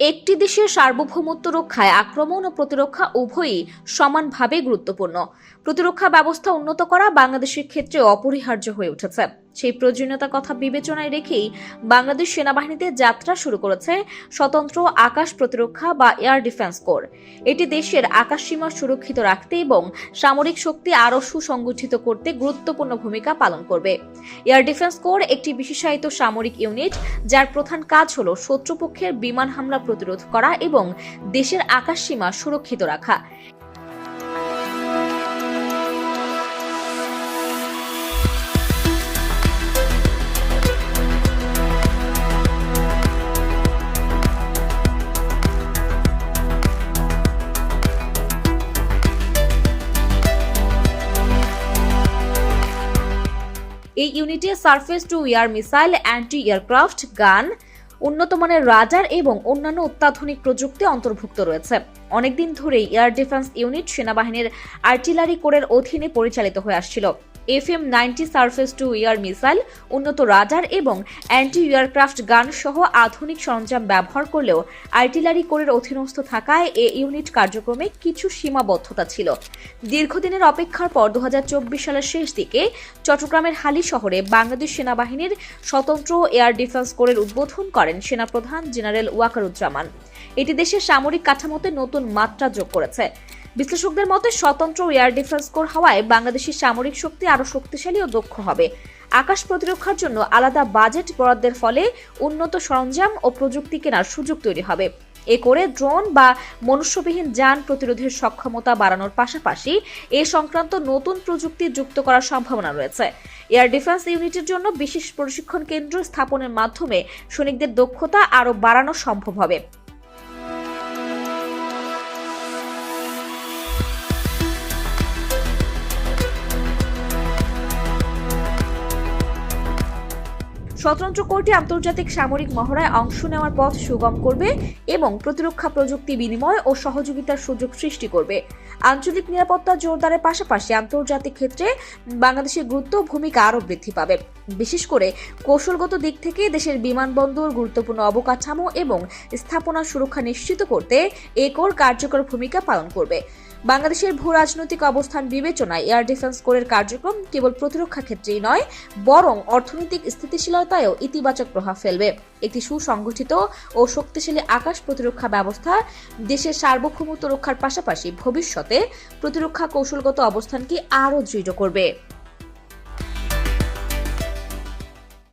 একটি দেশের সার্বভৌমত্ব রক্ষায় আক্রমণ ও প্রতিরক্ষা উভয়ই সমানভাবে গুরুত্বপূর্ণ। প্রতিরক্ষা ব্যবস্থা উন্নত করা বাংলাদেশের ক্ষেত্রে অপরিহার্য হয়ে উঠেছে। সেই প্রয়োজনীয়তার কথা বিবেচনায় রেখেই বাংলাদেশ সেনাবাহিনীতে যাত্রা শুরু করেছে স্বতন্ত্র আকাশ প্রতিরক্ষা বা এয়ার ডিফেন্স কোর। এটি দেশের আকাশ সীমা সুরক্ষিত রাখতে এবং সামরিক শক্তি আরও সুসংগঠিত করতে গুরুত্বপূর্ণ ভূমিকা পালন করবে। এয়ার ডিফেন্স কোর একটি বিশেষায়িত সামরিক ইউনিট, যার প্রধান কাজ হল শত্রুপক্ষের বিমান হামলা প্রতিরোধ করা এবং দেশের আকাশসীমা সুরক্ষিত রাখা। এই ইউনিটে surface to air missile anti aircraft gun, উন্নত মানের রাজার এবং অন্যান্য অত্যাধুনিক প্রযুক্তি অন্তর্ভুক্ত রয়েছে। অনেকদিন ধরেই এয়ার ডিফেন্স ইউনিট সেনাবাহিনীর আর্টিলারি কোরের অধীনে পরিচালিত হয়ে আসছিল। F M ninety surface to air missile, উন্নত রাডার এবং অ্যান্টি এয়ারক্রাফট গান সহ আধুনিক সরঞ্জাম ব্যবহার করলেও আর্টিলারি কোরের অধীনস্থ থাকায় এ ইউনিট কার্যক্রমে কিছু সীমাবদ্ধতা ছিল। দীর্ঘদিনের অপেক্ষার পর দু হাজার চব্বিশ সালের শেষ দিকে চট্টগ্রামের হালি শহরে বাংলাদেশ সেনাবাহিনীর স্বতন্ত্র এয়ার ডিফেন্স কোরের উদ্বোধন করেন সেনাপ্রধান জেনারেল ওয়াকারুজ্জামান। এটি দেশের সামরিক কাঠামোতে নতুন মাত্রা যোগ করেছে। বিশ্লেষকদের মতে, স্বতন্ত্র এয়ার ডিফেন্স কোর হওয়ায় বাংলাদেশের সামরিক শক্তি আরও শক্তিশালী ও দক্ষ হবে। আকাশ প্রতিরক্ষার জন্য আলাদা বাজেট বরাদ্দের ফলে উন্নত সরঞ্জাম ও প্রযুক্তি কেনার সুযোগ তৈরি হবে। এ করে ড্রোন বা মনুষ্যবিহীন যান প্রতিরোধের সক্ষমতা বাড়ানোর পাশাপাশি এ সংক্রান্ত নতুন প্রযুক্তি যুক্ত করার সম্ভাবনা রয়েছে। এয়ার ডিফেন্স ইউনিটের জন্য বিশেষ প্রশিক্ষণ কেন্দ্র স্থাপনের মাধ্যমে সৈনিকদের দক্ষতা আরও বাড়ানো সম্ভব হবে। স্বতন্ত্র কোর্টে আন্তর্জাতিক সামরিক মহড়ায় অংশ নেওয়ার পথ সুগম করবে এবং প্রতিরক্ষা প্রযুক্তি বিনিময় ও সহযোগিতার সুযোগ সৃষ্টি করবে। আঞ্চলিক নিরাপত্তা জোরদারের পাশাপাশি আন্তর্জাতিক ক্ষেত্রে বাংলাদেশের গুরুত্ব ভূমিকা আরও বৃদ্ধি পাবে। বিশেষ করে কৌশলগত দিক থেকে দেশের বিমানবন্দর, গুরুত্বপূর্ণ অবকাঠামো এবং স্থাপনা সুরক্ষা নিশ্চিত করতে এ কোর কার্যকর ভূমিকা পালন করবে। বাংলাদেশের ভূ রাজনৈতিক অবস্থান বিবেচনায় এয়ার ডিফেন্স কোরের কার্যক্রম কেবল প্রতিরক্ষা ক্ষেত্রেই নয়, বরং অর্থনৈতিক স্থিতিশীলতায়ও ইতিবাচক প্রভাব ফেলবে। একটি সুসংগঠিত ও শক্তিশালী আকাশ প্রতিরক্ষা ব্যবস্থা দেশের সার্বভৌমত্ব রক্ষার পাশাপাশি ভবিষ্যতে প্রতিরক্ষা কৌশলগত অবস্থানকে আরও দৃঢ় করবে।